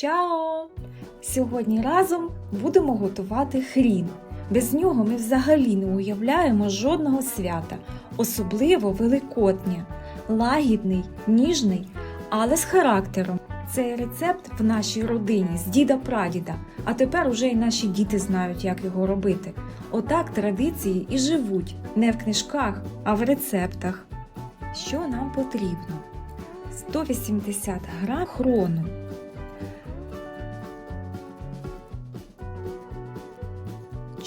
Чао! Сьогодні разом будемо готувати хрін. Без нього ми взагалі не уявляємо жодного свята, особливо великодня. Лагідний, ніжний, але з характером. Цей рецепт в нашій родині з діда-прадіда, а тепер уже й наші діти знають, як його робити. Отак традиції і живуть не в книжках, а в рецептах. Що нам потрібно? 180 грам хрону,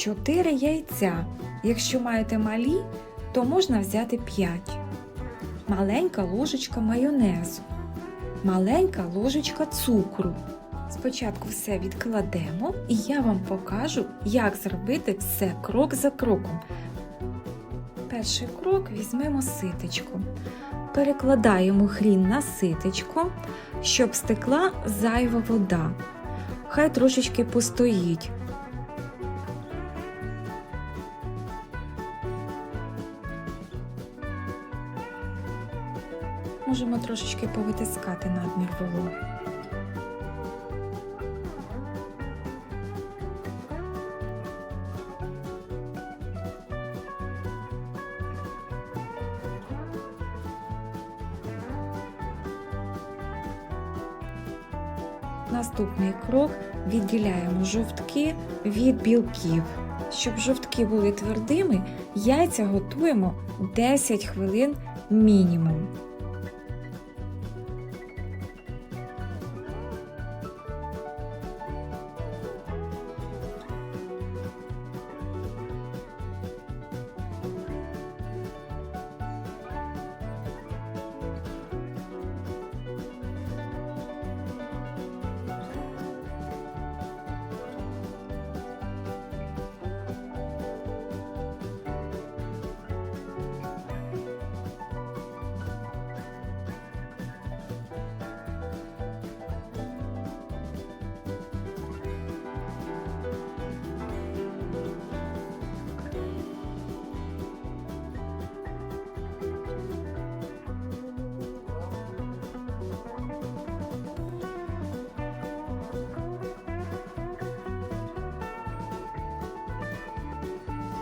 Чотири яйця. Якщо маєте малі, то можна взяти 5. Маленька ложечка майонезу. Маленька ложечка цукру. Спочатку все відкладемо, і я вам покажу, як зробити все крок за кроком. Перший крок візьмемо ситечко. Перекладаємо хрін на ситечко, щоб стекла зайва вода. Хай трошечки постоїть. Можемо трошечки повитискати надмір вологи. Наступний крок відділяємо жовтки від білків. Щоб жовтки були твердими, яйця готуємо 10 хвилин мінімум.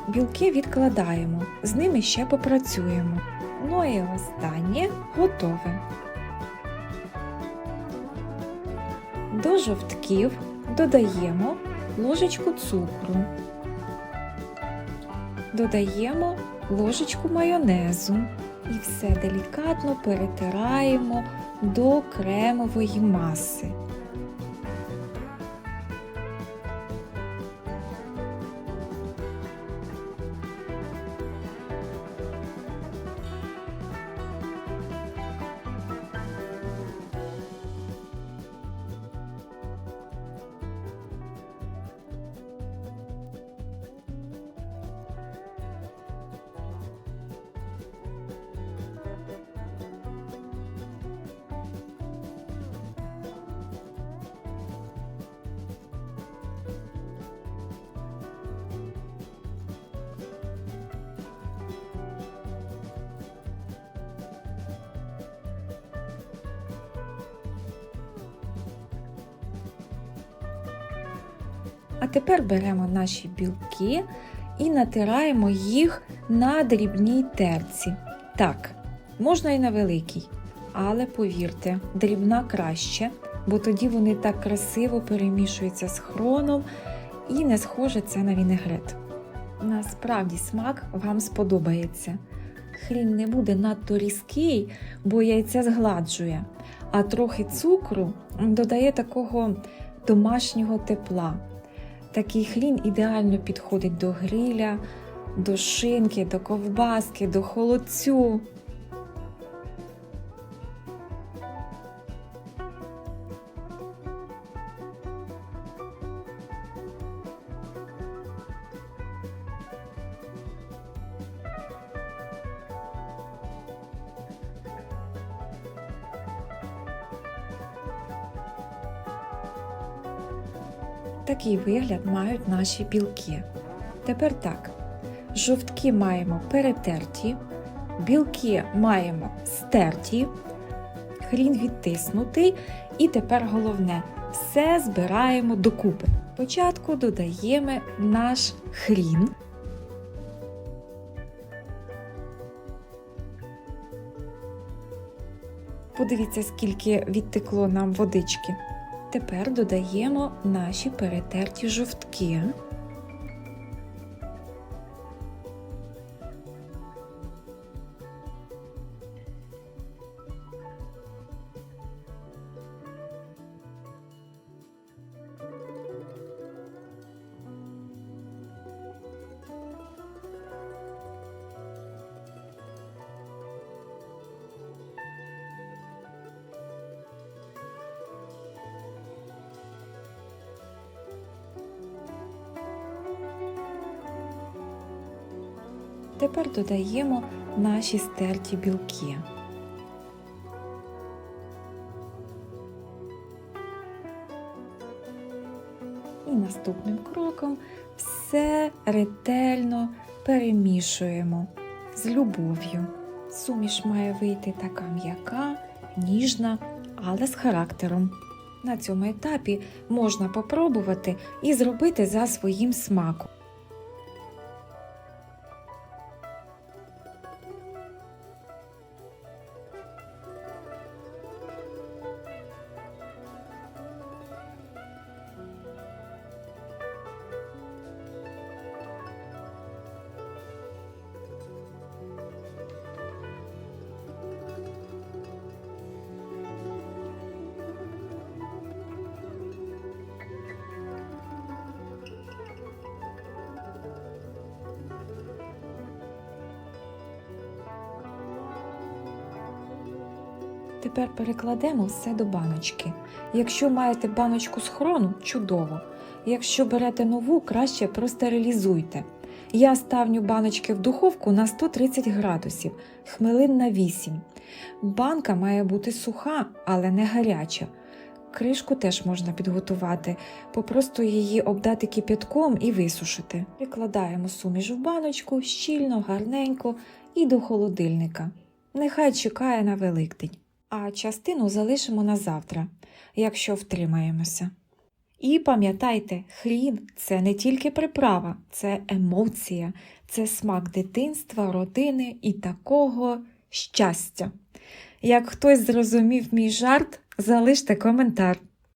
Білки відкладаємо, з ними ще попрацюємо. Ну і останнє готове. До жовтків додаємо ложечку цукру. Додаємо ложечку майонезу і все делікатно перетираємо до кремової маси. А тепер беремо наші білки і натираємо їх на дрібній терці. Так, можна і на великій, але повірте, дрібна краще, бо тоді вони так красиво перемішуються з хроном і не схоже це на вінегрет. Насправді смак вам сподобається. Хрін не буде надто різкий, бо яйце згладжує, а трохи цукру додає такого домашнього тепла. Такий хрін ідеально підходить до гриля, до шинки, до ковбаски, до холодцю. Такий вигляд мають наші білки. Тепер так: жовтки маємо перетерті, білки маємо стерті, хрін відтиснутий, і тепер головне все збираємо докупи. Спочатку додаємо наш хрін. Подивіться, скільки відтекло нам водички. Тепер додаємо наші перетерті жовтки. Тепер додаємо наші стерті білки. І наступним кроком все ретельно перемішуємо з любов'ю. Суміш має вийти така м'яка, ніжна, але з характером. На цьому етапі можна попробувати і зробити за своїм смаком. Тепер перекладемо все до баночки. Якщо маєте баночку з хрону, чудово. Якщо берете нову, краще простерилізуйте. Я ставлю баночки в духовку на 130 градусів, хмелин на 8. Банка має бути суха, але не гаряча. Кришку теж можна підготувати, попросту її обдати кипятком і висушити. Викладаємо суміш в баночку щільно, гарненько і до холодильника. Нехай чекає на Великдень а частину залишимо на завтра, якщо втримаємося. І пам'ятайте, хрін це не тільки приправа, це емоція, це смак дитинства, родини і такого щастя. Як хтось зрозумів мій жарт, залиште коментар.